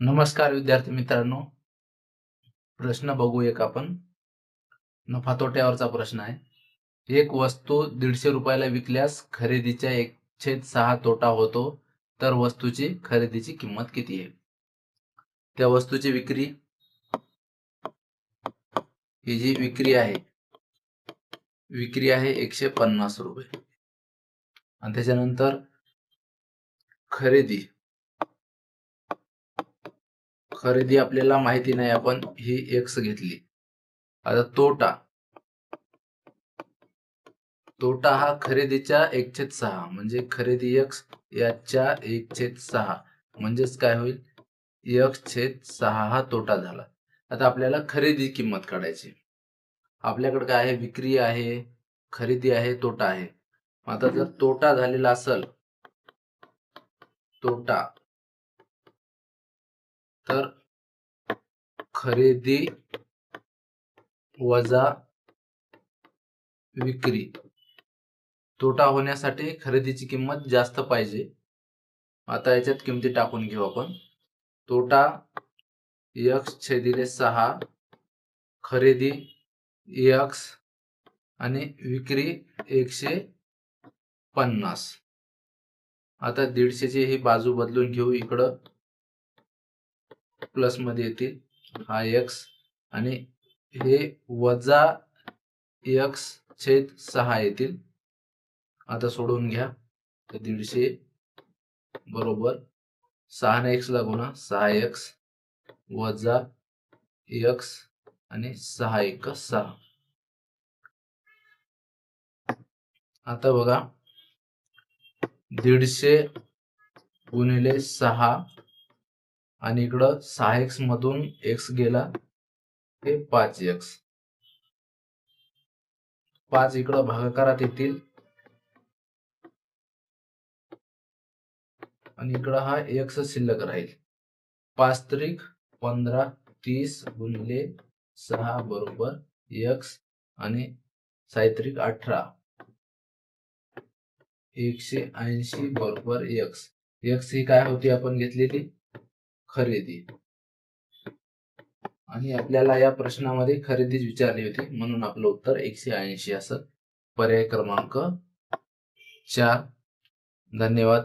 नमस्कार विद्यार्थी मित्रांनो. प्रश्न बघू एक आपण. नफा तोट्यावरचा प्रश्न आहे. एक वस्तू दीडशे रुपयाला विकल्यास खरेदीच्या एक छेद सहा तोटा होतो. तर वस्तूची खरेदीची किंमत किती आहे? त्या वस्तूची विक्री ही जी विक्री आहे विक्री आहे एकशे पन्नास रुपये. आणि त्याच्यानंतर खरेदी खरेदी आपल्याला माहिती नाही आपण ही एक्स घेतली. आता तोटा. तोटा हा खरेदीच्या एकछेद सहा म्हणजे खरेदी एक्स याच्या एकछेद सहा. म्हणजेच काय होईल? एक छेद सहा हा तोटा झाला. आता आपल्याला खरेदी किंमत काढायची. आपल्याकडे काय आहे? विक्री आहे खरेदी आहे तोटा आहे. आता जर तोटा झालेला असेल तोटा. तर खरेदी वजा विक्री. तोटा होण्यासाठी खरेदीची किंमत जास्त पाहिजे. आता याच्यात किमती टाकून घेऊ आपण. तोटा यक्स छेदिले सहा खरेदी यक्स आणि विक्री एकशे पन्नास. आता दीडशेची ही बाजू बदलून घेऊ इकडं. प्लसमध्ये येतील. हा एक्स आणि हे वजा एक्स छेद सहा येतील. आता सोडून घ्या. तर दीडशे बरोबर सहा एक्स ला गुणा सहा एक्स वजा एक्स आणि सहा एक सहा. आता बघा. दीडशे गुणिले सहा आणि इकडं सहा एक्स मधून एक्स गेला ते पाच एक्स पाच इकडं भागाकारात येतील. आणि इकडं हा एक्स शिल्लक राहील. पाच त्रिक पंधरा तीस गुणिले सहा बरोबर एक्स आणि सायत्रिक अठरा. एकशे ऐंशी बरोबर एक्स एक्स ही काय होती आपण घेतलेली? खरेदी. आणि आपल्याला या प्रश्नामध्ये खरेदीच विचारली होती. म्हणून आपलं उत्तर एकशे ऐंशी असं. पर्याय क्रमांक चार. धन्यवाद.